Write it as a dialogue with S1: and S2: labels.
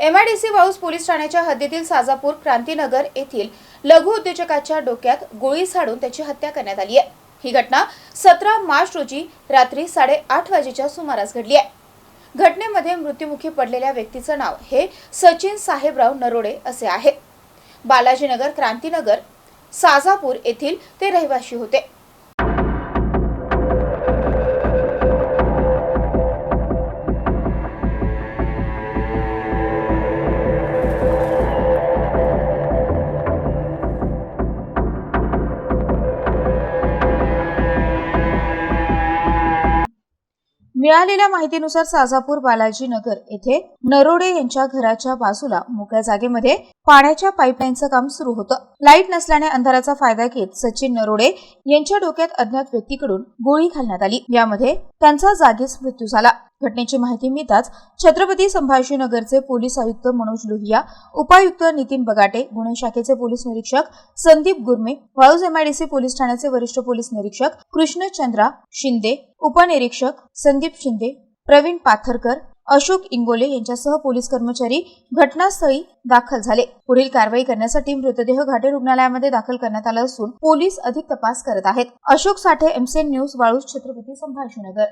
S1: MIDC वाऊस police ठाण्याच्या हद्दीतील साजापूर क्रांतीनगर येथील लघु उद्योजकाच्या डोक्यात गोळी झाडून त्याची हत्या करण्यात आली आहे. ही घटना सतरा मार्च रोजी रात्री साडेआठ वाजेच्या सुमारास घडली आहे. घटनेमध्ये मृत्युमुखी पडलेल्या व्यक्तीचं नाव हे सचिन साहेबराव नरोडे असे आहे. बालाजीनगर क्रांतीनगर साजापूर येथील ते रहिवाशी होते. मिळालेल्या माहितीनुसार साजापूर बालाजी नगर येथे नरोडे यांच्या घराच्या बाजूला मोकळ्या जागेमध्ये पाण्याच्या पाईपलाईनचं काम सुरू होतं. लाइट नसल्याने अंधाराचा फायदा घेत सचिन नरोडे यांच्या डोक्यात अज्ञात व्यक्तीकडून गोळी घालण्यात आली. यामध्ये त्यांचा जागीच मृत्यू झाला. घटनेची माहिती मिळताच छत्रपती संभाजीनगरचे पोलीस आयुक्त मनोज लोहिया उपायुक्त नितीन बगाटे गुन्हे शाखेचे पोलीस निरीक्षक संदीप गुरमे वाळूज एमआयडीसी पोलीस ठाण्याचे वरिष्ठ पोलीस निरीक्षक कृष्णचंद्रा शिंदे उपनिरीक्षक संदीप शिंदे प्रवीण पाथरकर अशोक इंगोले यांच्यासह पोलीस कर्मचारी घटनास्थळी दाखल झाले. पुढील कारवाई करण्यासाठी मृतदेह घाटे रुग्णालयामध्ये दाखल करण्यात आला असून पोलीस अधिक तपास करत आहेत. Ashok Sathe MCN news Waluj Chhatrapati Sambhajinagar.